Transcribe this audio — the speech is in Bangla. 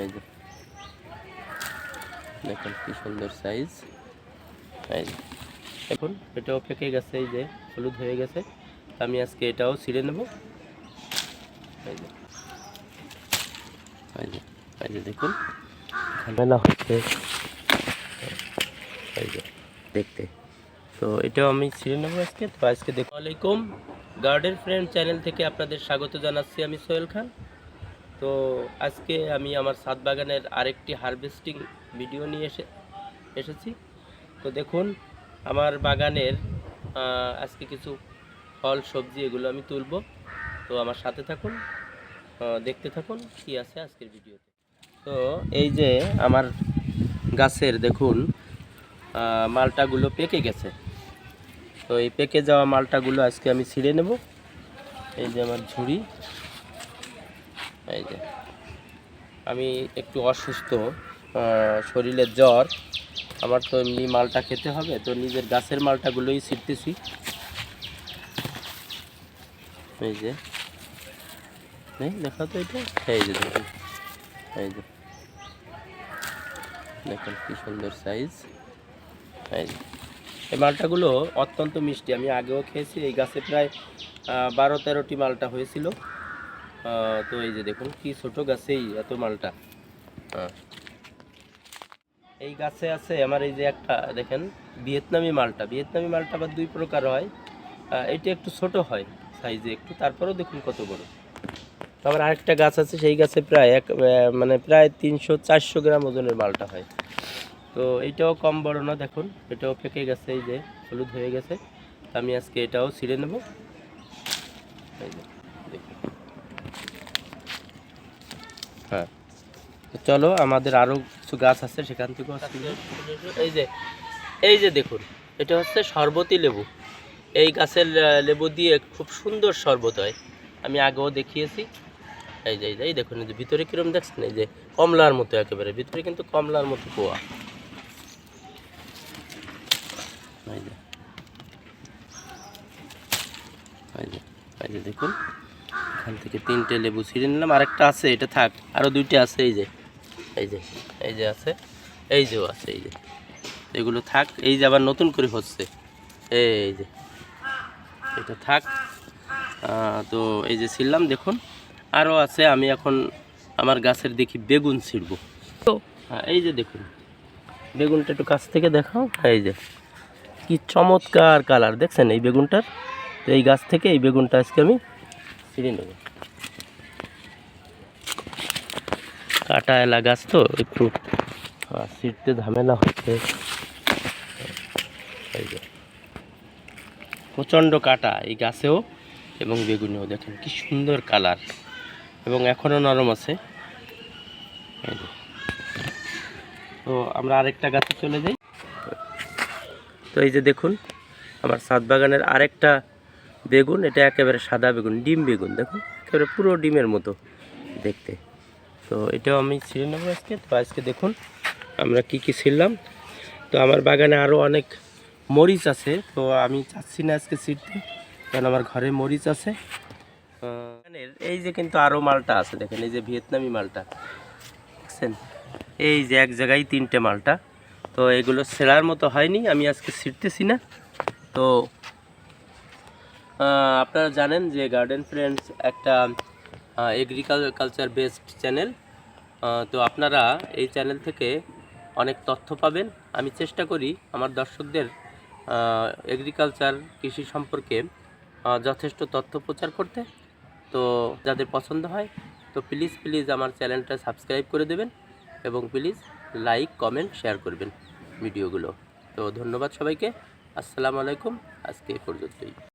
এই যে। দেখুন কি সুন্দর সাইজ এই যে। এখন এটাও ফেঁকে গেছে, এই যে হলুদ হয়ে গেছে। আমি আজকে এটাও ছিঁড়ে নেব। এই যে। এই যে এই যে দেখুন। ঝামেলা হচ্ছে। এই যে, দেখতে। তো এটাও আমি ছিঁড়ে নেব আজকে। তো আজকে দেখুন। আলাইকুম গার্ডেন ফ্রেন্ড চ্যানেল থেকে আপনাদের স্বাগত জানাচ্ছি আমি সোহেল খান। তো আজকে আমি আমার সাত বাগানের আরেকটি হারভেস্টিং ভিডিও নিয়ে এসে, এসেছি। তো দেখুন, আমার বাগানের আজকে কিছু ফল, সবজি এগুলো আমি তুলব। তো আমার সাথে থাকুন দেখতে থাকুন কি আছে আজকের ভিডিওতে। তো এই যে আমার গাছের দেখুন মালটাগুলো পেকে গেছে। তো এই পেকে যাওয়া মালটাগুলো আজকে আমি ছিঁড়ে নেব। এই যে আমার ঝুড়ি। এই যে। আমি একটু অসুস্থ শরীরের জ্বর, আমার তো এমনি মালটা খেতে হবে, তো নিজের গাছের মালটাগুলোই ছিটতেছি। এই যে। এই দেখা তো এটা। এই যে দেখুন, এই যে। দেখুন কি সুন্দর সাইজ এই যে। এই মালটাগুলো অত্যন্ত মিষ্টি, আমি আগেও খেয়েছি, এই গাছে প্রায় বারো তেরোটি মালটা হয়েছিল। তো এই যে দেখুন, কি ছোট গাছেই এত মালটা। হ্যাঁ। এই গাছে আছে আমার এই যে একটা, দেখেন, ভিয়েতনামি মালটা। ভিয়েতনামি মালটা আবার দুই প্রকার হয়। এটা একটু ছোট হয় সাইজে একটু, তারপরেও দেখুন কত বড়। আবার আরেকটা গাছ আছে, সেই গাছে প্রায় এক মানে প্রায় তিনশো, চারশো গ্রাম ওজনের মালটা হয়। তো এইটাও কম বড় না, দেখুন, এটাও ফেঁকে গেছে, এই যে হলুদ হয়ে গেছে। আমি আজকে এটাও ছিঁড়ে নেব। এই যে দেখুন হ্যাঁ। চলো, আমাদের আরও কিছু গাছ আছে, সেখান থেকেও এই যে এই যে দেখুন, এটা হচ্ছে শরবতি লেবু। এই গাছের লেবু দিয়ে খুব সুন্দর শরবত হয়। আমি আগেও দেখিয়েছি। এই যে, এই দেখুন, এই যে ভিতরে কিরম দেখছেন? এই যে কমলার মতো একেবারে। ভিতরে কিন্তু কমলার মতো পোয়া এই যে এই যে এই যে দেখুন। এখান থেকে তিনটে লেবু ছিঁড়ে নিলাম। আরেকটা আছে এটা থাক। আরও দুইটা আছে এই যে এই যে এই যে আছে এই যেও আছে এই যে। এগুলো থাক। এই যে আবার নতুন করে হচ্ছে। এই যে এটা থাক। তো এই যে ছিললাম দেখুন। আরও আছে আমি এখন আমার গাছের দেখি বেগুন ছিঁড়বো। হ্যাঁ, এই যে দেখুন। বেগুনটা একটু কাছ থেকে দেখাও। এই যে কি চমৎকার কালার। দেখছেন এই বেগুনটার? তো এই গাছ থেকে এই বেগুনটা আজকে আমি ছিঁড়ে নেব। কাটা এলা গাছ তো, একটু ছিঁড়তে ঝামেলা হচ্ছে। প্রচণ্ড কাটা এই গাছেও এবং বেগুনেও, দেখেন কি সুন্দর কালার। এবং এখনও নরম আছে। তো আমরা আরেকটা গাছে চলে যাই। তো এই যে দেখুন, আমার সাত বাগানের আরেকটা বেগুন, এটা একেবারে সাদা বেগুন, ডিম বেগুন, দেখুন, একেবারে পুরো ডিমের মতো দেখতে। তো এটাও আমি ছিঁড়ে নেব আজকে। তো আজকে দেখুন, আমরা কি কি ছিঁড়লাম। তো আমার বাগানে আরও অনেক মরিচ আছে, তো আমি চাচ্ছি না আজকে ছিঁড়তে, কারণ আমার ঘরে মরিচ আছে। এই যে কিন্তু আরও মালটা আছে, দেখেন, এই যে ভিয়েতনামি মালটা, দেখছেন? এই যে এক জায়গায় তিনটে মালটা। তো এগুলো সেরার মতো হয়নি, আমি আজকে ছিঁড়তেছি না। তো আপনারা জানেন যে গার্ডেন ফ্রেন্ডস একটা এগ্রিকালচার বেসড চ্যানেল তো আপনারা এই চ্যানেল থেকে অনেক তথ্য পাবেন। আমি চেষ্টা করি আমার দর্শকদের এগ্রিকালচার কৃষি সম্পর্কে যথেষ্ট তথ্য প্রচার করতে। তো যাদের পছন্দ হয়, তো প্লিজ প্লিজ আমার চ্যানেলটা সাবস্ক্রাইব করে দেবেন এবং প্লিজ লাইক কমেন্ট শেয়ার করবেন ভিডিওগুলো। তো ধন্যবাদ সবাইকে। আসসালামু আলাইকুম। আজকে এই পর্যন্তই।